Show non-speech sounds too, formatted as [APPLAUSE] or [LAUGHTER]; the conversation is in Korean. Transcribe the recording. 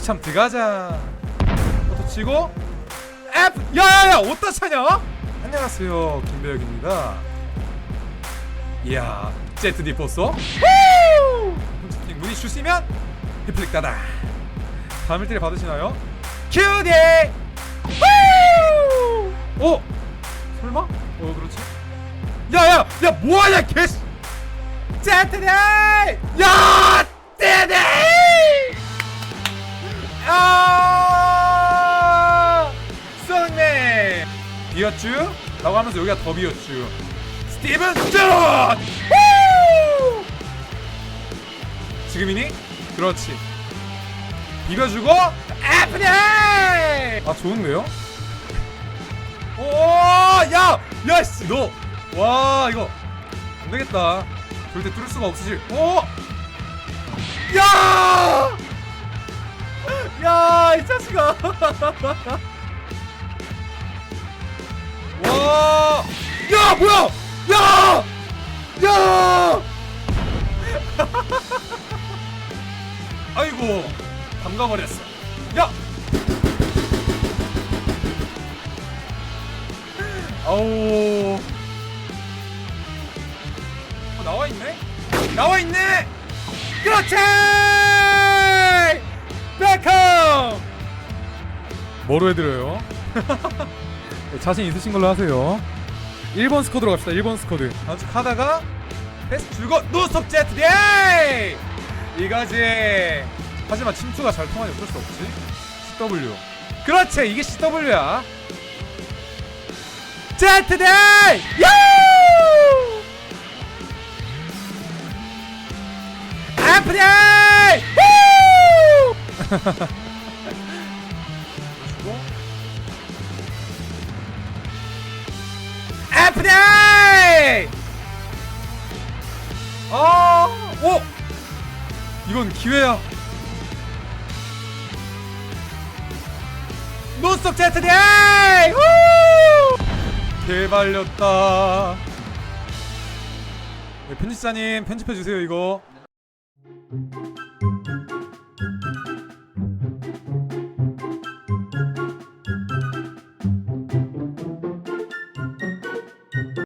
시참 들어가자. 어터 치고. F. 야야야 어디다 차냐? 안녕하세요. 김배혁입니다. 이야 제트 디포서 홈스팅 문이 주시면 리플릭 따다. 다음 일대를 받으시나요? 큐디! 오! 설마? 어 그렇지? 야야 야 뭐하냐 개씨! 제트디! 야 제트디 비었쥬? 라고 하면서 여기가 더 비었쥬. 스티븐 스트롯 지금이니? 그렇지. 비벼주고 애프닝 아 좋은데요? 오야! 야씨! 너 와 이거. 안 되겠다. 절대 뚫을 수가 없으실. 오! 야! 야, 이 자식아. [LAUGHS] 야, 뭐야? 야! 야! [LAUGHS] 아이고, 담가버렸어. 야! 아우. 어, 나와 있네? 나와 있네! 그렇지! 백컴! 뭐로 해드려요? [LAUGHS] 자신 있으신 걸로 하세요. 1번 스쿼드로 갑시다. 1번 스쿼드. 아주 하다가 패스 줄고 노스톱 제트 데이! 이거지. 하지만 침투가 잘 통하니 어쩔 수 없지. CW. 그렇지. 이게 CW야. 제트 데이! 유! 애프닝! 후! [LAUGHS] 애프닝! 아, 오! 이건 기회야. 노스톱 제트 데이! 후! 개발렸다. 네, 편집자님 편집해 주세요 이거.